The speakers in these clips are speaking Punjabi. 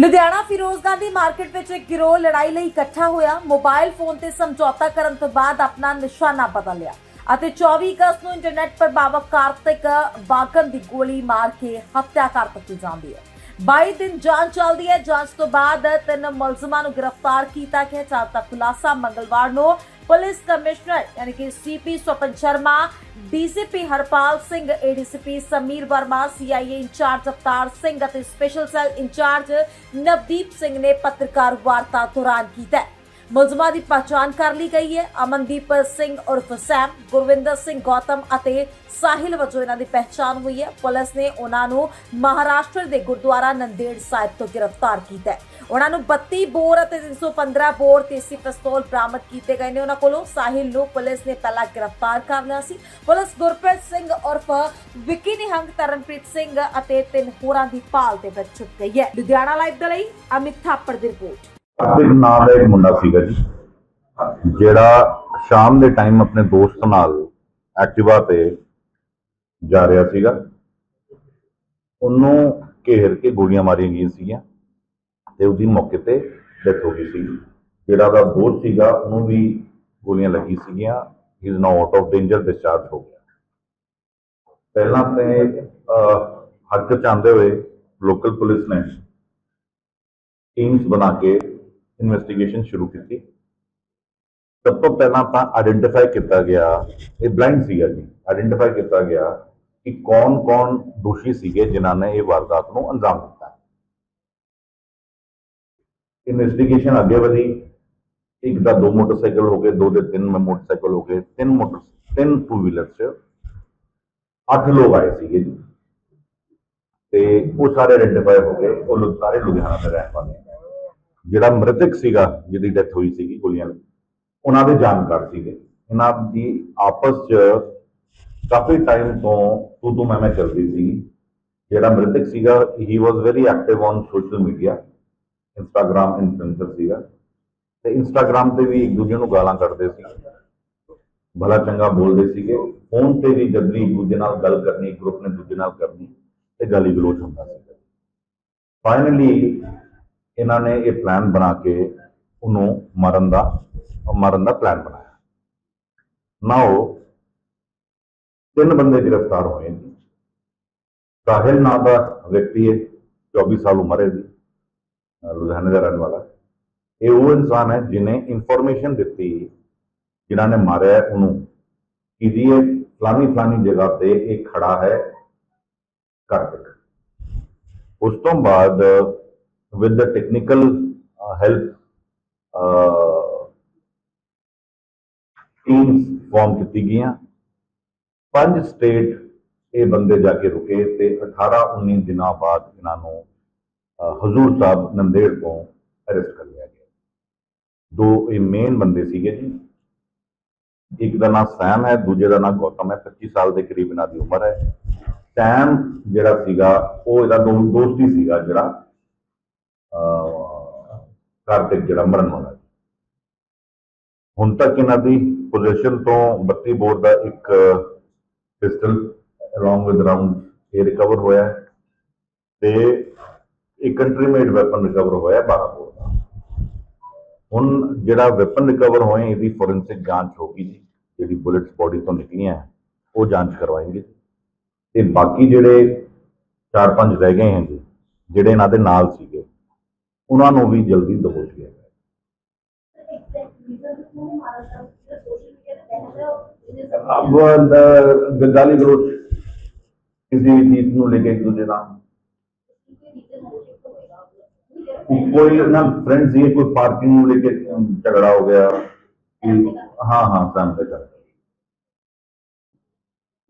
ਲੁਧਿਆਣਾ ਫਿਰੋਜ਼ ਗਾਂਧੀ ਮਾਰਕੀਟ ਵਿੱਚ ਇੱਕ ਗਿਰੋਹ ਲੜਾਈ ਲਈ ਇਕੱਠਾ ਹੋਇਆ। ਮੋਬਾਈਲ ਫੋਨ ਤੇ ਸਮਝੌਤਾ ਕਰਨ ਤੋਂ ਬਾਅਦ ਆਪਣਾ ਨਿਸ਼ਾਨਾ ਬਦਲਿਆ ਅਤੇ 24 ਅਗਸਤ ਨੂੰ ਇੰਟਰਨੈਟ ਪ੍ਰਭਾਵਕ ਕਾਰਤਿਕ ਬਾਗਨ ਦੀ ਗੋਲੀ ਮਾਰ ਕੇ ਹੱਤਿਆ ਕਰ ਦਿੱਤੀ ਜਾਂਦੀ ਹੈ। 22 ਦਿਨ ਜਾਂਚ ਚੱਲਦੀ ਹੈ। ਜਾਂਚ ਤੋਂ ਬਾਅਦ ਤਿੰਨ ਮੁਲਜ਼ਮਾਂ ਨੂੰ ਗ੍ਰਿਫਤਾਰ ਕੀਤਾ ਗਿਆ ਚਾਰ ਦਾ ਖੁਲਾਸਾ ਮੰਗਲਵਾਰ ਨੂੰ ਪੁਲਿਸ ਕਮਿਸ਼ਨਰ ਯਾਨੀ ਕਿ CP Swapan Sharma DCP Harpal Singh ADCP Sameer Verma CIA incharge Avtar Singh ਅਤੇ special cell incharge Navdeep Singh ਨੇ ਪੱਤਰਕਾਰ ਵਾਰਤਾ ਦੌਰਾਨ ਕੀਤਾ ਮੁਲਜ਼ਮਾਂ ਦੀ ਪਛਾਣ ਕਰ ਲਈ ਗਈ ਹੈ। ਅਮਨਦੀਪ ਸਿੰਘ ਉਰਫ ਸੈਮ, ਗੁਰਵਿੰਦਰ ਸਿੰਘ ਗੌਤਮ ਅਤੇ ਸਾਹਿਲ ਵਜੋਂ ਇਹਨਾਂ ਦੀ ਪਹਿਚਾਣ ਹੋਈ ਹੈ। ਪੁਲਿਸ ਨੇ ਉਹਨਾਂ ਨੂੰ ਮਹਾਰਾਸ਼ਟਰ ਦੇ ਗੁਰਦੁਆਰਾ ਨੰਦੇੜ ਸਾਹਿਬ ਤੋਂ ਗ੍ਰਿਫਤਾਰ ਕੀਤਾ ਹੈ। ਉਹਨਾਂ ਨੂੰ 32 ਬੋਰ ਅਤੇ 315 ਬੋਰ ਦੇਸੀ ਪਿਸਤੌਲ ਬਰਾਮਦ ਕੀਤੇ ਗਏ ਨੇ। ਉਹਨਾਂ ਕੋਲੋਂ ਸਾਹਿਲ ਨੂੰ ਪੁਲਿਸ ਨੇ ਪਹਿਲਾਂ ਗ੍ਰਿਫਤਾਰ ਕਰ ਲਿਆ ਸੀ। ਪੁਲਿਸ ਗੁਰਪ੍ਰੀਤ ਸਿੰਘ ਉਰਫ ਵਿੱਕੀ ਨਿਹੰਗ, ਤਰਨਪ੍ਰੀਤ ਸਿੰਘ ਅਤੇ ਤਿੰਨ ਹੋਰਾਂ ਦੀ ਭਾਲ ਦੇ ਵਿੱਚ ਛੁੱਟ ਗਈ ਹੈ। ਲੁਧਿਆਣਾ ਲਾਈਵ ਦੇ ਲਈ ਅਮਿਤ ਥਾਪੜ ਦੀ ਰਿਪੋਰਟ। ਕਾਰਤਿਕ ਨਾਮ ਦਾ ਇੱਕ ਮੁੰਡਾ ਸੀਗਾ ਜੀ, ਜਿਹੜਾ ਸ਼ਾਮ ਦੇ ਟਾਈਮ ਆਪਣੇ ਦੋਸਤ ਨਾਲ ਐਕਟਿਵਾ ਤੇ ਜਾ ਰਿਹਾ ਸੀਗਾ। ਉਹਨੂੰ ਘੇਰ ਕੇ ਗੋਲੀਆਂ ਮਾਰੀਆਂ ਗਈਆਂ ਸੀਗੀਆਂ। ਤੇ ਉਹਦੀ ਮੌਕੇ ਤੇ ਡੈਥ ਹੋ ਗਈ ਸੀ। ਜਿਹੜਾ ਉਹਦਾ ਦੋਸਤ ਸੀਗਾ ਉਹਨੂੰ ਵੀ ਗੋਲੀਆਂ ਲੱਗੀ ਸੀਗੀਆਂ। He is now out of danger discharge ਹੋ ਗਿਆ। ਪਹਿਲਾਂ ਤੇ ਅਹ, ਹੱਕ ਹੋਏ ਲੋਕਲ ਪੁਲਿਸ ਨੇ ਟੀਮਸ ਬਣਾ ਕੇ ਇਨਵੈਸਟੀਗੇਸ਼ਨ ਸ਼ੁਰੂ ਕੀਤੀ। ਸਭ ਤੋਂ ਪਹਿਲਾਂ ਤਾਂ ਆਇਡੈਂਟੀਫਾਈ ਕੀਤਾ ਗਿਆ ਇਹ ਬਲਾਈਂਡ ਸੀਗਾ ਜੀ। ਆਇਡੈਂਟੀਫਾਈ ਕੀਤਾ ਗਿਆ ਕਿ ਕੌਣ-ਕੌਣ ਦੋਸ਼ੀ ਸੀਗੇ ਜਿਨ੍ਹਾਂ ਨੇ ਇਹ ਵਾਰਦਾਤ ਨੂੰ ਅੰਜਾਮ ਦਿੱਤਾ। ਇਨਵੈਸਟੀਗੇਸ਼ਨ ਅੱਗੇ ਵਧੀ। ਇੱਕ ਦਾ ਦੋ ਮੋਟਰਸਾਈਕਲ ਹੋ ਗਏ, ਦੋ ਦੇ ਤਿੰਨ ਮੋਟਰਸਾਈਕਲ ਹੋ ਗਏ। ਤਿੰਨ ਮੋਟਰ, ਤਿੰਨ ਟੂ ਵੀਲਰ 'ਚ ਅੱਠ ਲੋਕ ਆਏ ਸੀਗੇ ਜੀ। ਤੇ ਉਹ ਸਾਰੇ ਆਇਡੈਂਟੀਫਾਈ ਹੋ ਗਏ। ਉਹ ਲੋਕ ਸਾਰੇ ਲੁਧਿਆਣਾ ਦੇ ਰਹਿਣ ਵਾਲੇ ਜਿਹੜਾ ਮ੍ਰਿਤਕ ਸੀਗਾ, ਜਿਹਦੀ ਡੈਥ ਹੋਈ ਸੀਗੀ ਗੋਲੀਆਂ ਨਾਲ, ਉਹਨਾਂ ਦੇ ਜਾਣਕਾਰ ਸੀਗੇ। ਇਹਨਾਂ ਦੀ ਆਪਸ 'ਚ ਕਾਫੀ ਟਾਈਮ ਤੋਂ ਤੂੰ ਤੂੰ ਮੈਂ ਮੈਂ ਚੱਲਦੀ ਸੀ। ਜਿਹੜਾ ਮ੍ਰਿਤਕ ਸੀਗਾ he was very active on social media Instagram influencer ਸੀਗਾ ਤੇ ਇੰਸਟਾਗ੍ਰam ਤੇ ਵੀ ਇੱਕ ਦੂਜੇ ਨੂੰ ਗਾਲਾਂ ਕੱਢਦੇ ਸੀ। ਭਲਾ ਚੰਗਾ ਬੋਲਦੇ ਸੀਗੇ। ਫੋਨ ਤੇ ਵੀ ਜਦ ਵੀ ਇੱਕ ਦੂਜੇ ਨਾਲ ਗੱਲ ਕਰਨੀ ਗਰੁੱਪ ਨੇ ਦੂਜੇ ਨਾਲ ਕਰਨੀ, ਤੇ ਗਾਲੀ ਗਲੋਚ ਹੁੰਦਾ ਸੀ। ਫਾਈਨਲੀ ਇਹਨਾਂ ਨੇ ਇਹ ਪਲਾਨ ਬਣਾ ਕੇ ਉਹਨੂੰ ਮਾਰਨ ਦਾ ਮਾਰਨ ਦਾ ਪਲਾਨ ਬਣਾਇਆ। ਨਾਓ ਤਿੰਨ ਬੰਦੇ ਗ੍ਰਿਫਤਾਰ ਹੋਏ ਨੇ। ਸਾਹਿਲ ਨਾਂ ਦਾ ਵਿਅਕਤੀ ਹੈ 24 ਸਾਲ ਉਮਰ ਹੈ ਦੀ ਲੁਧਿਆਣੇ ਦਾ ਰਹਿਣ ਵਾਲਾ। ਇਹ ਉਹ ਇਨਸਾਨ ਹੈ ਜਿਨੇ ਇਨਫੋਰਮੇਸ਼ਨ ਦਿੱਤੀ, ਜਿਨ੍ਹਾਂ ਨੇ ਮਾਰਿਆ ਉਹਨੂੰ। ਕਿ ਜੀ ਇਹ ਫਲਾਨੀ ਫਲਾਨੀ ਜਗ੍ਹਾ ਤੇ ਇਹ ਖੜਾ ਹੈ ਕਾਰਤਿਕ ਉਸ ਤੋਂ ਬਾਅਦ with the technical help teams form ਕੀਤੀ ਗਈਆਂ। ਪੰਜ ਸਟੇਟ ਇਹ ਬੰਦੇ ਜਾ ਕੇ ਰੁਕੇ ਤੇ 18 19 ਦਿਨਾਂ ਬਾਅਦ ਇਹਨਾਂ ਨੂੰ ਹਜ਼ੂਰ ਸਾਹਿਬ ਨੰਦੇੜ ਤੋਂ ਅਰੈਸਟ ਕਰ ਲਿਆ ਗਿਆ। ਦੋ ਇਹ ਮੇਨ ਬੰਦੇ ਸੀਗੇ ਜੀ। ਇੱਕ ਦਾ ਨਾਮ ਸੈਮ ਹੈ, ਦੂਜੇ ਦਾ ਨਾਮ ਗੌਤਮ ਹੈ। 25 ਸਾਲ ਦੇ ਕਰੀਬ ਇਹਨਾਂ ਦੀ ਉਮਰ ਹੈ। ਸੈਮ ਜਿਹੜਾ ਸੀਗਾ, ਉਹ ਇਹਦਾ ਦੋ, ਦੋਸਤ ਹੀ ਸੀਗਾ ਜਿਹੜਾ ਕਾਰਤਿਕ ਜਿਹੜਾ ਮਰਨ ਵਾਲਾ ਹੁਣ ਤੱਕ ਇਹਨਾਂ ਦੀ ਪੋਜੀਸ਼ਨ ਤੋਂ 32 ਬੋਰ ਦਾ ਇੱਕ ਪਿਸਟਲ ਅਲੋਂਗ ਵਿਦ ਰਾਉਂਡ ਇਹ ਰਿਕਵਰ ਹੋਇਆ ਹੈ। ਤੇ ਇੱਕ ਕੰਟਰੀ ਮੇਡ ਵੈਪਨ ਰਿਕਵਰ ਹੋਇਆ 12 ਬੋਰ ਦਾ। ਹੁਣ ਜਿਹੜਾ ਵੈਪਨ ਰਿਕਵਰ ਹੋਏ ਇਹਦੀ ਫੋਰੈਂਸਿਕ ਜਾਂਚ ਹੋਗੀ ਜੀ। ਜਿਹੜੀ ਬੁਲੇਟਸ ਬਾਡੀ ਤੋਂ ਨਿਕਲੀਆਂ ਉਹ ਜਾਂਚ ਕਰਵਾਏਗੇ। ਤੇ ਬਾਕੀ ਜਿਹੜੇ 4-5 ਰਹਿ ਗਏ ਹਨ ਜੀ ਜਿਹੜੇ ਇਹਨਾਂ ਦੇ ਨਾਲ ਸੀਗੇ ਉਹਨਾਂ ਨੂੰ ਵੀ ਜਲਦੀ ਦਬੋਚ ਲਿਆ ਗਿਆ। ਅਬ ਗਦਾਲੀ ਗਰੋਟ ਕਿਸੇ ਵੀ ਚੀਜ਼ ਨੂੰ ਲੈ ਕੇ ਇੱਕ ਦੂਜੇ ਨਾਲ कोई ना फ्रेंड्स ये कोई पार्किंग में लेके झगड़ा हो गया हाँ हाँ सैमसंग कर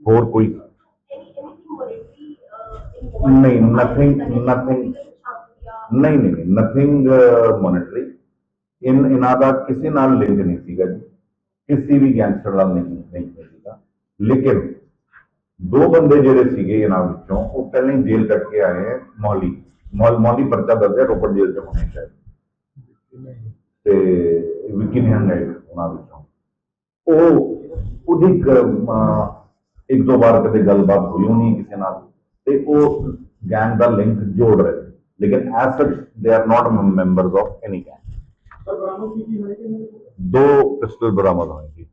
और कोई नहीं नथिंग नथिंग नहीं नहीं नथिंग मॉनेटरी uh, इन इन्हों का किसी नाल लिंक नहीं थी जी किसी भी गैंगस्टर नहीं नहीं थी लेकिन ਦੋ ਬੰਦੇ ਜਿਹੜੇ ਸੀਗੇ ਇਹਨਾਂ ਵਿੱਚੋਂ ਉਹ ਪਹਿਲਾਂ ਹੀ ਜੇਲ੍ਹ ਕੱਟ ਕੇ ਆਏ ਹੈ ਮੌਲੀ। ਮੌਲੀ ਪਰਚਾ ਦਰਜ ਰੋਪੜ ਜੇਲ੍ਹ ਤੋਂ ਹੋਣੇ ਚਾਹੀਦੇ। ਤੇ ਵਿਕੀ ਨੇ ਹੰਡਾਈ ਉਹਨਾਂ ਵਿੱਚੋਂ। ਉਹ ਉਹਦੀ ਇੱਕ ਦੋ ਵਾਰ ਕਦੇ ਗੱਲਬਾਤ ਹੋਈ ਨਹੀਂ ਕਿਸੇ ਨਾਲ। ਤੇ ਉਹ ਗੈਂਗ ਦਾ ਲਿੰਕ ਜੋੜ ਰਹੇ ਲੇਕਿਨ as such they are not members of any gang ਦੋ ਪਿਸਟਲ ਬਰਾਮਦ ਹੋਏ ਸੀ।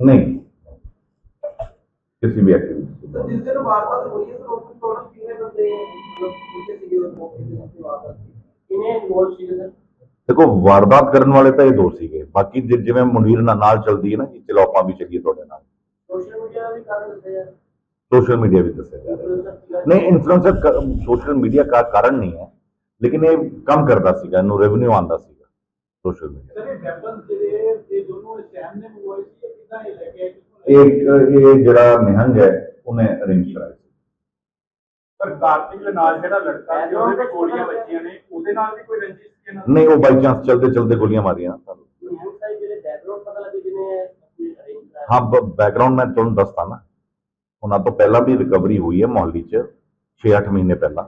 ਨਹੀਂ। ਕਿਸੇ ਵੀ ਐਕਟੀਵਿਟੀ ਸਰ ਜਿਸ ਦਿਨ ਵਾਰਦਾਤ ਹੋਈ ਹੈ ਸਰ ਉਸ ਤੋਂ ਟੋਟਲ ਕਿੰਨੇ ਬੰਦੇ ਮਤਲਬ ਪੁੱਛੇ ਸੀਗੇ ਉਸ ਮੌਕੇ ਤੇ ਜਿਸ ਵਾਰਦਾਤ ਕਿੰਨੇ ਇਨਵੋਲ ਸੀਗੇ ਸਰ ਦੇਖੋ, ਵਾਰਦਾਤ ਕਰਨ ਵਾਲੇ ਤਾਂ ਇਹ ਦੋ ਸੀਗੇ। ਬਾਕੀ ਜਿਵੇਂ ਮੁਨੀਰ ਨਾਲ ਚਲਦੀ ਹੈ ਨਾ ਜੀ, ਚਲੋ ਆਪਾਂ ਵੀ ਚੱਲੀਏ ਤੁਹਾਡੇ ਨਾਲ। ਸੋਸ਼ਲ ਮੀਡੀਆ ਵੀ ਕਾਰਨ ਦੱਸਿਆ ਜਾ ਸੋਸ਼ਲ ਮੀਡੀਆ ਵੀ ਦੱਸਿਆ ਜਾ ਰਿਹਾ। ਨਹੀਂ ਇਨਫਲੂਐਂਸਰ ਸੋਸ਼ਲ ਮੀਡੀਆ ਦਾ ਕਾਰਨ ਨਹੀਂ ਹੈ। ਲੇਕਿਨ ਇਹ ਕੰਮ ਕਰਦਾ ਸੀਗਾ, ਇਹਨੂੰ ਰੈਵਨਿਊ ਆਂਦਾ ਸੀ। ਸੋਸ਼ਲ ਮੀਡੀਆ ਸਰ ਇਹ ਵੈਪਨ ਜਿਹੜੇ ਇਹ ਨੇ ਜਿਹੜਾ ਨਿਹੰਗ ਹੈ ਉਹਨੇ ਅਰੇਂਜ ਕਰਾਇਆ ਸੀ। ਪਰ ਕਾਰਤਿਕ ਦੇ ਨਾਲ ਜਿਹੜਾ ਲੜਕਾ ਸੀ ਉਹਦੇ ਵੀ ਗੋਲੀਆਂ ਵੱਜੀਆਂ ਨੇ ਉਹਦੇ ਨਾਲ ਵੀ ਕੋਈ ਰੰਜਿਸ਼ ਸੀ ਦੀ? ਨਹੀਂ ਉਹ ਬਾਈ ਚਾਂਸ ਚਲਦੇ ਚਲਦੇ ਗੋਲੀਆਂ ਮਾਰੀਆਂ। ਨਾ ਹਾਂ ਬੈਕਗ੍ਰਾਉਂਡ ਮੈਂ ਤੁਹਾਨੂੰ ਦੱਸਦਾ ਨਾ। ਉਹਨਾਂ ਤੋਂ ਪਹਿਲਾਂ ਵੀ ਰਿਕਵਰੀ ਹੋਈ ਹੈ ਮੁਹੱਲੀ 'ਚ 6-8 ਮਹੀਨੇ ਪਹਿਲਾਂ।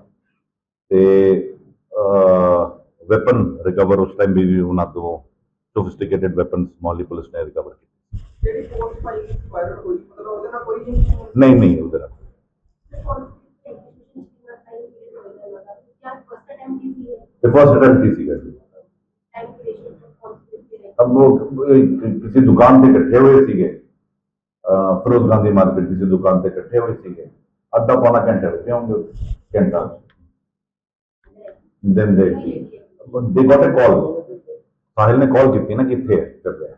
ਤੇ ਵੈਪਨ वेपन रिकवर उस टाइम भी उन्होंने दो सोफिस्टिकेटेड वेपन मोहाली पुलिस ने रिकवर की। नहीं नहीं उधर फ़र्स्ट अटेम्प्ट किसी का अब वो किसी दुकान से इकट्ठे हुए थे फिरोज गांधी मार्केट किसी दुकान से इकट्ठे हुए थे अद्धा पौना घंटे रहते होंगे। घंटा देन देखिए ਦੇ ਗॉट ਕਾਲ ਸਾਹਿਲ ਨੇ ਕਾਲ ਕੀਤੀ ਨਾ ਕਿੱਥੇ ਹੈ? ਕਰ ਰਿਹਾ